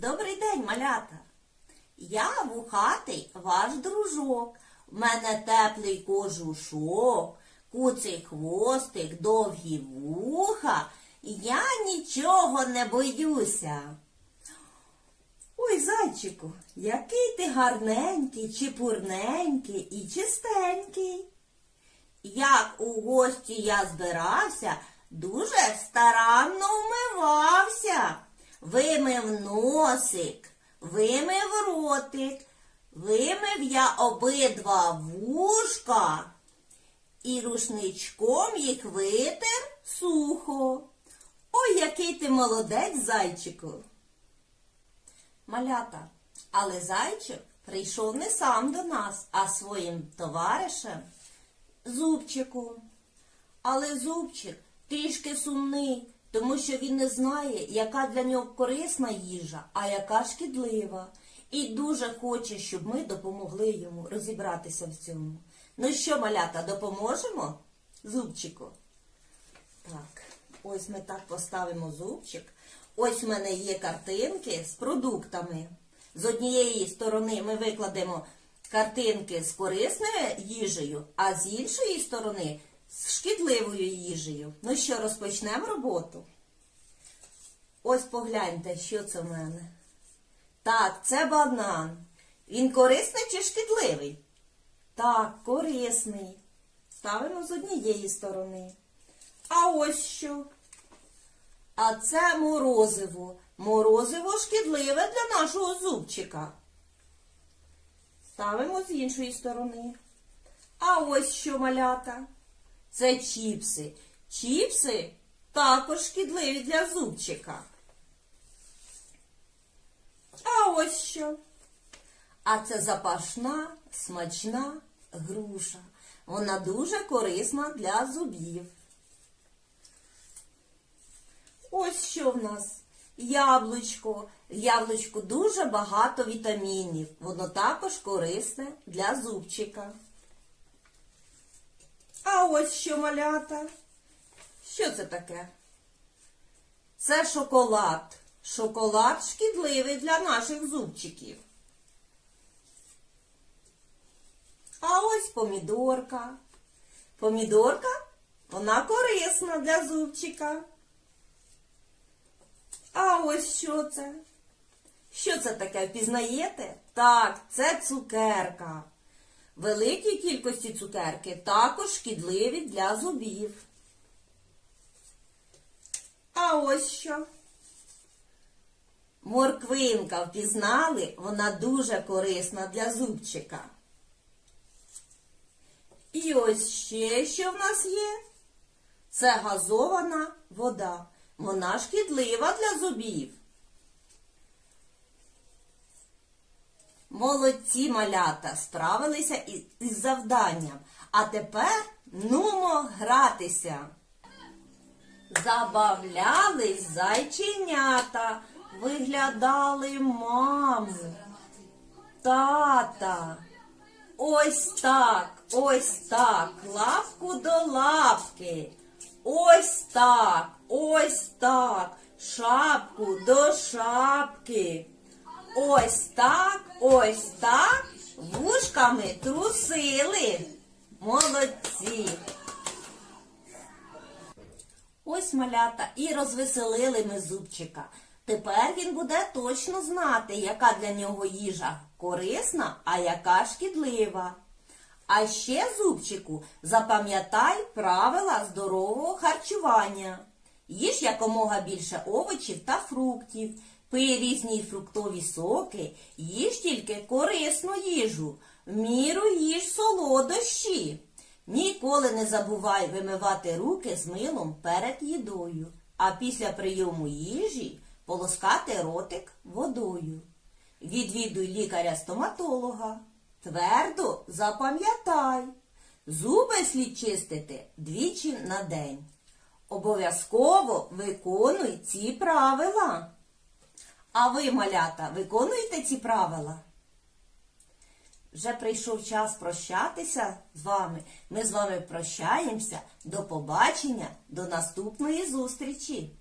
Добрий день, малята. Я вухатий ваш дружок. В мене теплий кожушок, куций хвостик, довгі вуха. Я нічого не боюся. Ой, зайчику, який ти гарненький, чепурненький і чистенький. Як у гості я збирався, дуже старанно вмивався. Вимив носик, вимив ротик, вимив я обидва вушка і рушничком їх витер сухо. Ой, який ти молодець, зайчику. Малята, але зайчик прийшов не сам до нас, а своїм товаришем Зубчику. Але зубчик трішки сумний, тому що він не знає, яка для нього корисна їжа, а яка шкідлива. І дуже хоче, щоб ми допомогли йому розібратися в цьому. Ну що, малята, допоможемо? Зубчику? Так, ось ми так поставимо зубчик. Ось в мене є картинки з продуктами. З однієї сторони ми викладемо картинки з корисною їжею, а з іншої сторони з шкідливою їжею. Ну що, розпочнемо роботу? Ось погляньте, що це в мене. Так, це банан. Він корисний чи шкідливий? Так, корисний. Ставимо з однієї сторони. А ось що? А це морозиво. Морозиво шкідливе для нашого зубчика. Ставимо з іншої сторони. А ось що малята. Це чіпси. Чіпси також шкідливі для зубчика. А ось що. А це запашна, смачна груша. Вона дуже корисна для зубів. Ось що в нас. Яблучко. В дуже багато вітамінів. Воно також корисне для зубчика. А ось що малята. Що це таке? Це шоколад. Шоколад шкідливий для наших зубчиків. А ось помідорка. Помідорка, вона корисна для зубчика. А ось що це? Що це таке? Впізнаєте? Так, це цукерка. Великі кількості цукерки також шкідливі для зубів. А ось що. Морквинка впізнали, вона дуже корисна для зубчика. І ось ще що в нас є. Це газована вода. Вона шкідлива для зубів. Молодці малята справилися із завданням. А тепер нумо гратися. Забавлялись зайченята, виглядали маму, тата. Ось так, ось так, лапку до лапки. Ось так, ось так, шапку до шапки. Ось так, ось так, вушками трусили. Молодці. Ось малята і розвеселили ми зубчика. Тепер він буде точно знати, яка для нього їжа корисна, а яка шкідлива. А ще, зубчику, запам'ятай правила здорового харчування. Їж якомога більше овочів та фруктів, пий різні фруктові соки, їж тільки корисну їжу, в міру їж солодощі. Ніколи не забувай вимивати руки з милом перед їдою, а після прийому їжі полоскати ротик водою. Відвідуй лікаря-стоматолога. Твердо запам'ятай, зуби слід чистити двічі на день. Обов'язково виконуй ці правила. А ви, малята, виконуєте ці правила? Вже прийшов час прощатися з вами. Ми з вами прощаємося. До побачення, до наступної зустрічі!